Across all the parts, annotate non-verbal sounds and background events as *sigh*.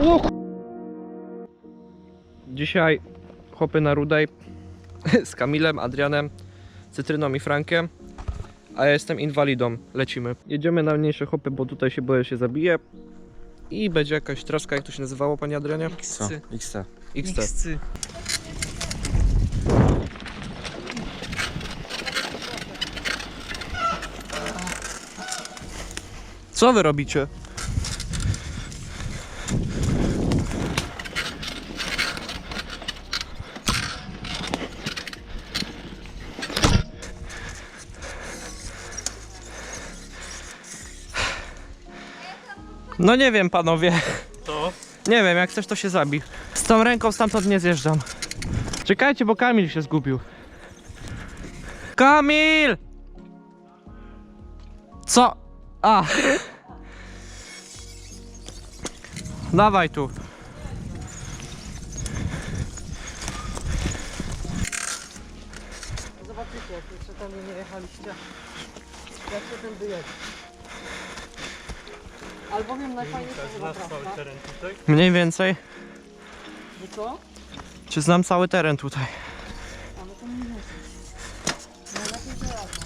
O, Dzisiaj hopy na Rudej *laughs* z Kamilem, Adrianem, Cytryną i Frankiem. A ja jestem inwalidą. Lecimy. Jedziemy na mniejsze hopy, bo tutaj się boję się zabije. I będzie jakaś traska, jak to się nazywało, panie Adrianie? XC. XT. XC. Co wy robicie? No nie wiem panowie. To? Nie wiem, jak chcesz to się zabij. Z tą ręką stamtąd nie zjeżdżam. Czekajcie, bo Kamil się zgubił. Kamil! Co? A. Dawaj tu. Zobaczycie, jak jeszcze tam nie jechaliście. Jak się ten wyjedzie. Albowiem najfajniejsza chyba trasa. Mniej więcej. No co? Czy znam cały teren tutaj? A no to nie. Najlepiej że razem.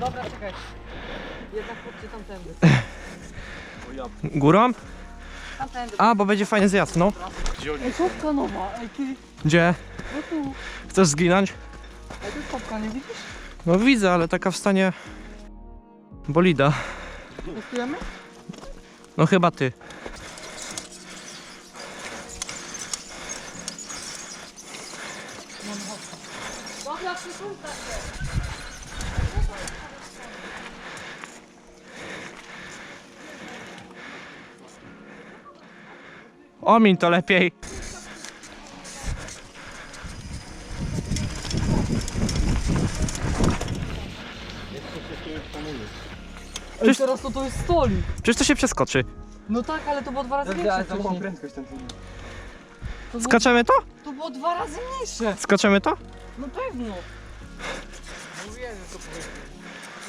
Dobra, czekaj. Jednak chodźcie tamtędy. Górą? A, bo będzie fajny zjazd, no. Ej, kopka nowa, Gdzie? Chcesz zginąć? Nie widzisz? No widzę, ale taka w stanie bolida. Testujemy? No chyba ty. Dobra, przysulta się. Omin to lepiej. Ej, Przecież- teraz to to jest stolik. Przecież to się przeskoczy. No tak, ale to było dwa razy większe wcześniej. prędkość tam. To było, Skaczemy to? to było dwa razy mniejsze. Skaczemy to? No pewno. Mówiłem, że to.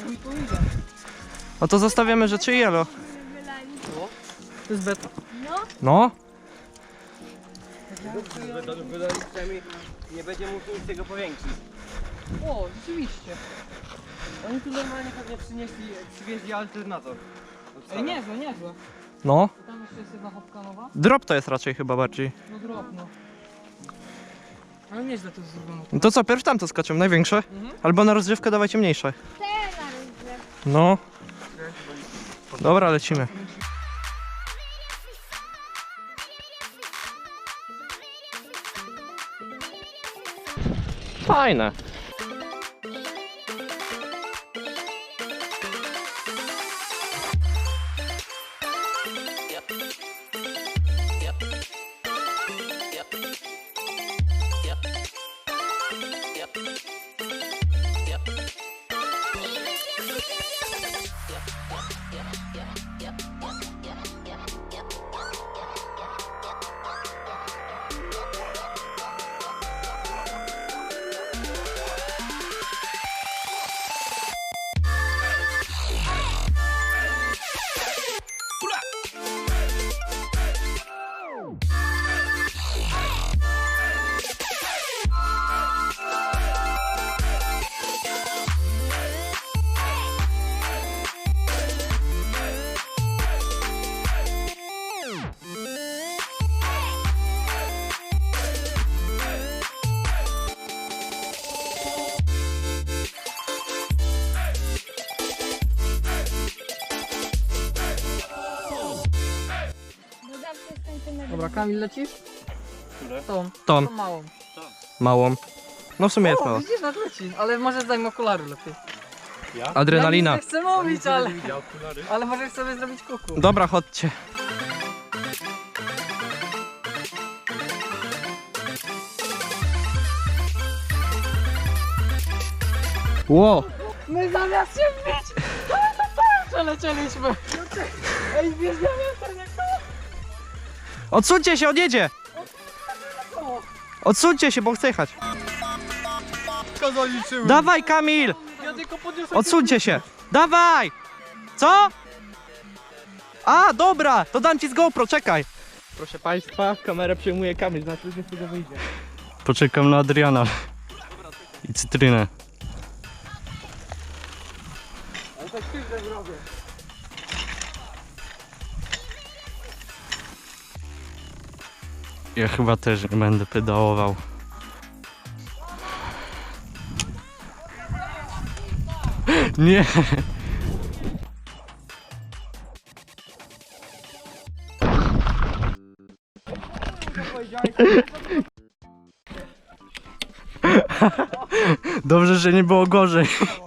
No i to idę. No to zostawiamy rzeczy i jelo. To jest beta. No. Nie będzie mógł nic tego powiększyć. O, rzeczywiście. Oni tu normalnie pewnie przynieśli, przywieźli alternator. Ej, niezłe, niezłe. No. Tam jeszcze jest jedna hopka nowa. Drop to jest raczej chyba bardziej. No drobno. Ale nieźle to jest zrobione. No to co, pierw tam to skaczemy, największe? Mhm. Albo na rozgrzewkę dawajcie mniejsze. No. Dobra, lecimy. Fajne. Dobra, Kamil lecisz? Tą, Ton, tą małą. małą. No w sumie jest O, mała. widzisz, nawet leci. Ale może zdajmy okulary lepiej. Adrenalina. Ja nic nie chcę mówić, ale... Ale możesz sobie zrobić kuku. Dobra, chodźcie. Ło! My zamiast się wbić, to przelecieliśmy. Ej, wiesz, ja wiem, Odsuńcie się, on jedzie! Odsuńcie się, bo chcę jechać. Zaliczyłem. Dawaj, Kamil! Ja tylko. Odsuńcie się! Dawaj! Co? A, dobra! To dam ci z GoPro, czekaj! Proszę Państwa, kamerę przejmuje Kamil, znaczy że z tego wyjdzie. Poczekam na Adriana. I cytrynę. Ale tak krzywdę Ja chyba też nie będę pedałował. *laughs* Nie! *laughs* Dobrze, że nie było gorzej. *laughs*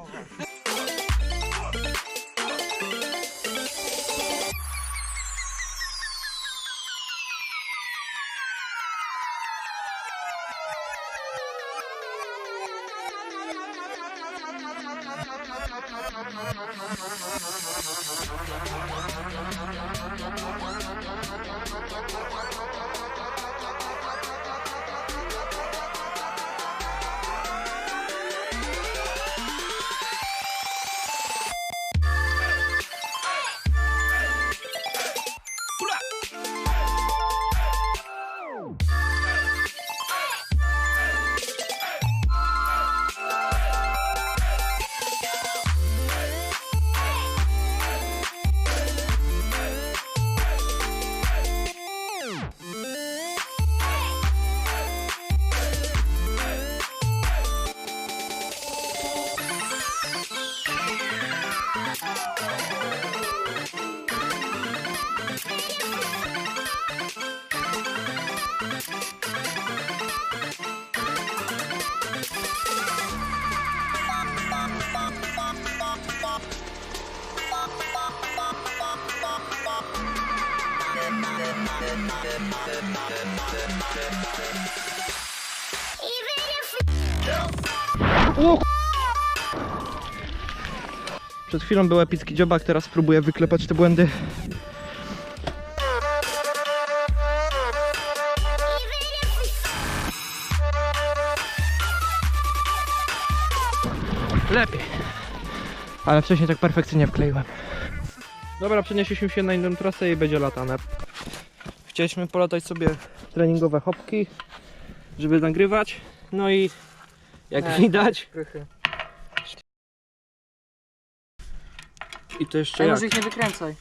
Przed chwilą był epicki dziobak, teraz spróbuję wyklepać te błędy. Lepiej. Ale wcześniej tak perfekcyjnie wkleiłem. Dobra, przenieśliśmy się na inną trasę i będzie latane. Chcieliśmy polatać sobie treningowe hopki, żeby nagrywać. No i jak Tak. widać, Krychy. i to jeszcze Ej, jak. może ich nie wykręcaj.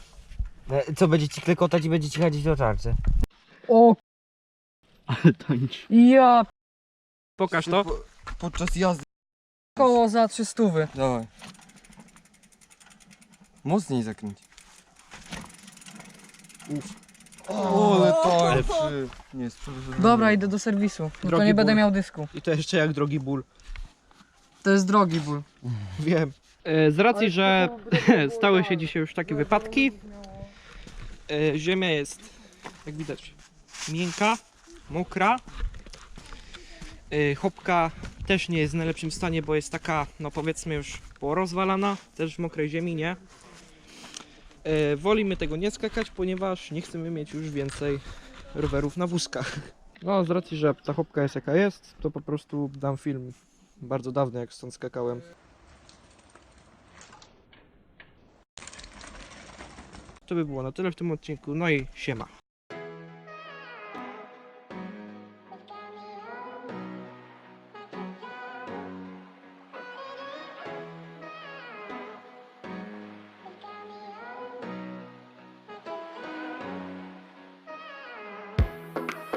E, Co, będzie ci klekotać i będzie ci chodzić do czarce? O, Ale tańczy. ja Pokaż to. Podczas jazdy. koło za 300. Dawaj. Mocniej zakręć. O, ale tańczy. Nie, jest Dobra, idę do serwisu. No to Drogi nie będę ból. miał dysku. I to jeszcze jak drogi ból. To jest drogi ból. *laughs* Wiem. E, Z racji, że *laughs* stały się dzisiaj już takie wypadki, e, ziemia jest, jak widać, miękka, mokra. E, Chopka też nie jest w najlepszym stanie, bo jest taka, no powiedzmy już porozwalana, też w mokrej ziemi, nie? E, Wolimy tego nie skakać, ponieważ nie chcemy mieć już więcej rowerów na wózkach. No, z racji, że ta chopka jest jaka jest, to po prostu dam film bardzo dawny, jak stąd skakałem. To by było na tyle w tym odcinku, no i siema.